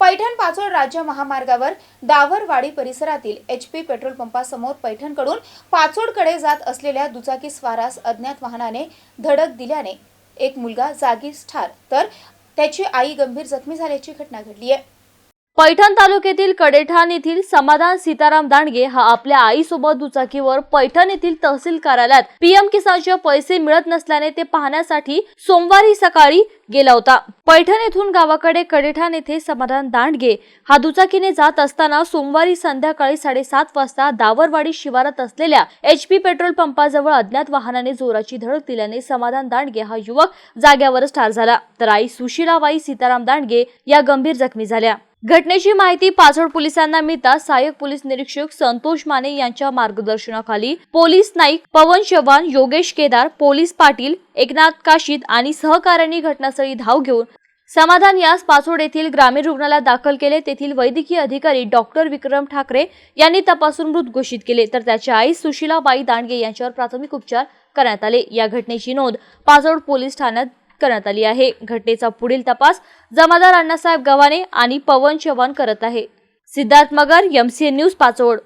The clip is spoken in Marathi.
पैठण पाचोड राज्य महामार्गावर दावरवाडी परिसरातील एच पी पेट्रोल पंपासमोर पैठणकडून पाचोडकडे जात असलेल्या दुचाकी स्वारास अज्ञात वाहनाने धडक दिल्याने एक मुलगा जागीच ठार तर त्याची आई गंभीर जखमी झाल्याची घटना घडली आहे. पैठण तालुक्यातील कडेठाण येथील समाधान सीताराम दांडगे हा आपल्या आईसोबत दुचाकीवर पैठण येथील तहसील कार्यालयात पीएम किसानचे पैसे मिळत नसल्याने ते पाहण्यासाठी सोमवारी सकाळी गेला होता. पैठण येथून गावाकडे कडेठाण येथे समाधान दांडगे हा दुचाकीने जात असताना सोमवारी संध्याकाळी साडेसात वाजता दावरवाडी शिवारात असलेल्या एच पी पेट्रोल पंपाजवळ अज्ञात वाहनाने जोराची धडक दिल्याने समाधान दांडगे हा युवक जाग्यावरच ठार झाला. तर आई सुशिलाबाई सीताराम दांडगे या गंभीर जखमी झाल्या. घटनेची माहिती पाचोड पोलिसांना मिळताच सहाय्यक पोलीस निरीक्षक संतोष माने यांच्या मार्गदर्शनाखाली पोलीस नाईक पवन चव्हाण योगेश केदार पोलीस पाटील एकनाथ काशीद आणि सहकाऱ्यांनी घटनास्थळी धाव घेऊन समाधान यास पाचोड येथील ग्रामीण रुग्णालयात दाखल केले. तेथील वैद्यकीय अधिकारी डॉक्टर विक्रम ठाकरे यांनी तपासून मृत घोषित केले. तर त्याच्या आई सुशिलाबाई दांडगे यांच्यावर प्राथमिक उपचार करण्यात आले. या घटनेची नोंद पाचोड पोलीस ठाण्यात करण्यात आली आहे. घटनेचा पुढील तपास जमादार अण्णासाहेब गव्हाणे आणि पवन चव्हाण करत आहे. Siddharth Magar MCN news Pachod.